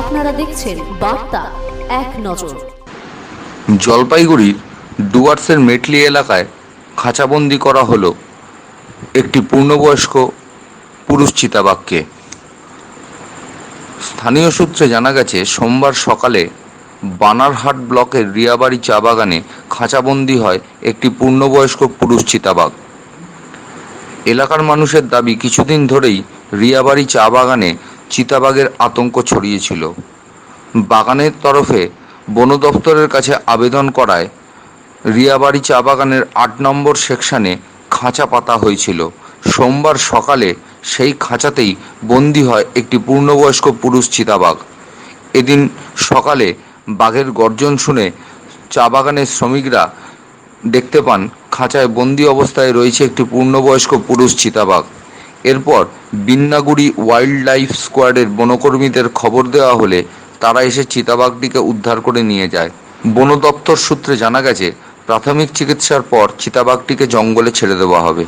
আপনারা দেখছেন বার্তা এক নজর। জলপাইগুড়ির ডুয়ার্সের মেটলি এলাকায় খাঁচাবন্দি করা হলো একটি পূর্ণবয়স্ক পুরুষ চিতাবাঘকে। স্থানীয় সূত্রে জানা গেছে, সোমবার সকালে বানারহাট ব্লকের রিয়াবাড়ি চা বাগানে খাঁচাবন্দি হয় একটি পূর্ণবয়স্ক পুরুষ চিতাবাঘ। এলাকার মানুষের দাবি, কিছুদিন ধরেই রিয়াবাড়ি চা বাগানে চিতাবাঘের আতঙ্ক ছড়িয়েছিল। বাগানের তরফে বন দপ্তরের কাছে আবেদন করায় রিয়াবাড়ি চা বাগানের আট নম্বর সেকশানে খাঁচা পাতা হয়েছিল। সোমবার সকালে সেই খাঁচাতেই বন্দী হয় একটি পূর্ণবয়স্ক পুরুষ চিতাবাঘ। এদিন সকালে বাঘের গর্জন শুনে চা বাগানের শ্রমিকরা দেখতে পান, খাঁচায় বন্দি অবস্থায় রয়েছে একটি পূর্ণবয়স্ক পুরুষ চিতাবাঘ। এরপর বিন্নাগুড়ি ওয়াইল্ড লাইফ স্কোয়াডের বনকর্মীদের খবর দেওয়া হলে তারা এসে চিতাবাঘটিকে উদ্ধার করে নিয়ে যায় বন দপ্তর সূত্রে জানা গেছে প্রাথমিক চিকিৎসার পর চিতাবাঘটিকে জঙ্গলে ছেড়ে দেওয়া হবে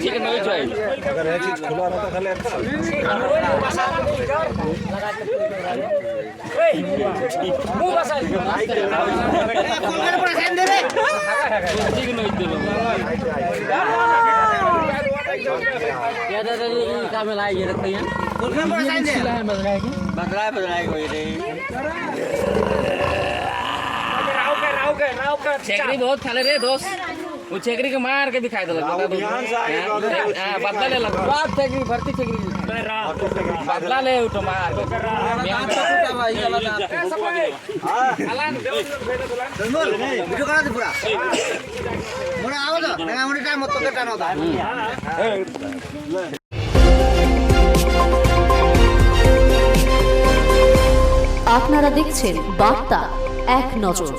চিকেন ওই চাই अगर यह चीज खुला रहता खाली अच्छा চিকেন ওই দিল কামে লাগে बदलाए बदलाए कोई नहीं छेकरी बहुत खाले रे दोस्त वो छेकरी के मार के भी खाए दल बदला ले लग बात छेकरी भर्ती छेकरी बदला ले उठो मार बिहान से टूटा भाई अलान ভিডিও করা পুরা মনে আও তো না মনে টাইম মতো টানো দা আপনারা দেখছেন বার্তা এক নজর